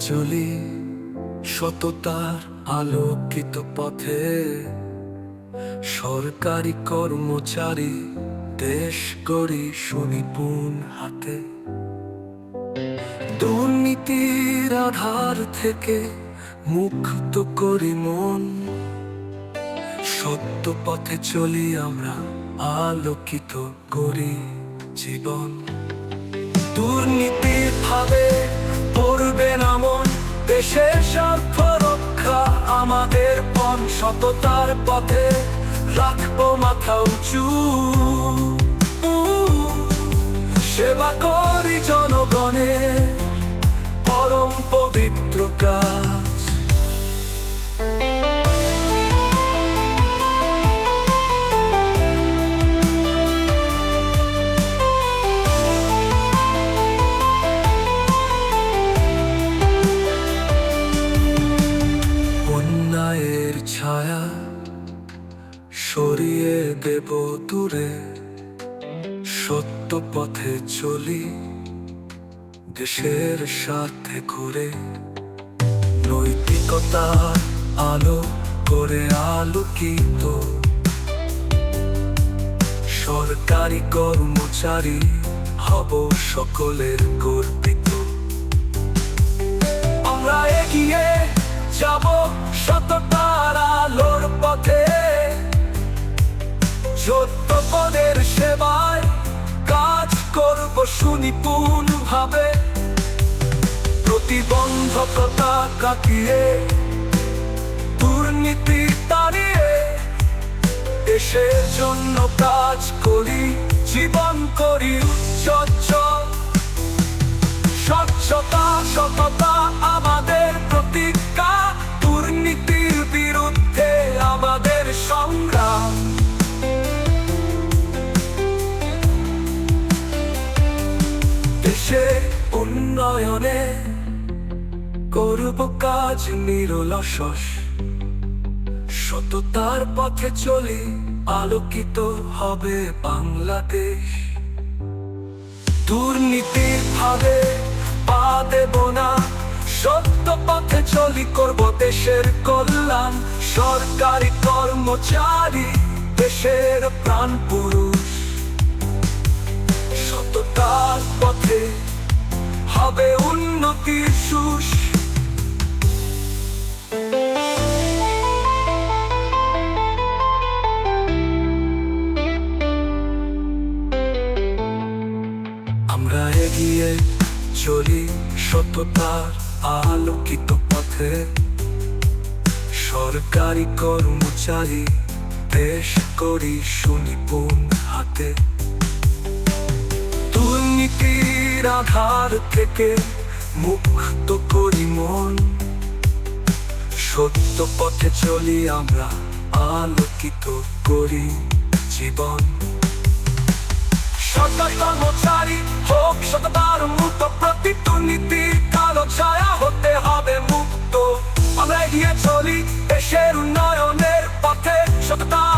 চলি সততার আলোকিত পথে। সরকারি কর্মচারী, দেশ গড়ি সুনিপুণ হাতে। দুর্নীতির আধার থেকে মুক্ত করি মন। সত্য পথে চলি আমরা, আলোকিত করি জীবন। দুর্নীতির ভাবে মন। দেশের স্বার্থ রক্ষা আমাদের পণ। সততার পথে রাখব মাথা উঁচু। সেবা করি জনগণের পরম পবিত্র দেব দূরে, সত্য পথে চলি, দেশের সাথে ঘুরে। নৈতিকতার আলো করে আলোকিত, সরকারি কর্মচারী হব সকলের গর্বিত। আমরা এগিয়ে সত্য পদের সেবায় কাজ করব সুনিপুণ ভাবে প্রতিবন্ধকতা কাটিয়ে, দুর্নীতি তাড়িয়ে, দেশের জন্য কাজ করি, জীবন করি উচ্চল স্বচ্ছতা, সততা আমাদের উন্নয়নে করব কাজ নিরলসস সততার পথে চলে আলোকিত হবে বাংলাদেশ। দুর্নীতির ভাবে পা দেব না, সত্য পথে চলি করব দেশের কল্যাণ। সরকারি কর্মচারী, দেশের প্রাণ পুরুষ। সুস আমরা এগিয়ে চলি সততার আলোকিত পথে। সরকারি কর্মচারী, দেশ করি সুনিপুণ হাতে। দুর্নীতির আধার থেকে মুক্ত করি মন। সত্য পথে চলি আমরা, আলোকিত করি জীবন। সততাচারী হোক সততার মুক্ত প্রতিটি নীতির কালো ছায়া হতে হবে মুক্ত। আমরা এগিয়ে চলি দেশের উন্নয়নের পথে সততার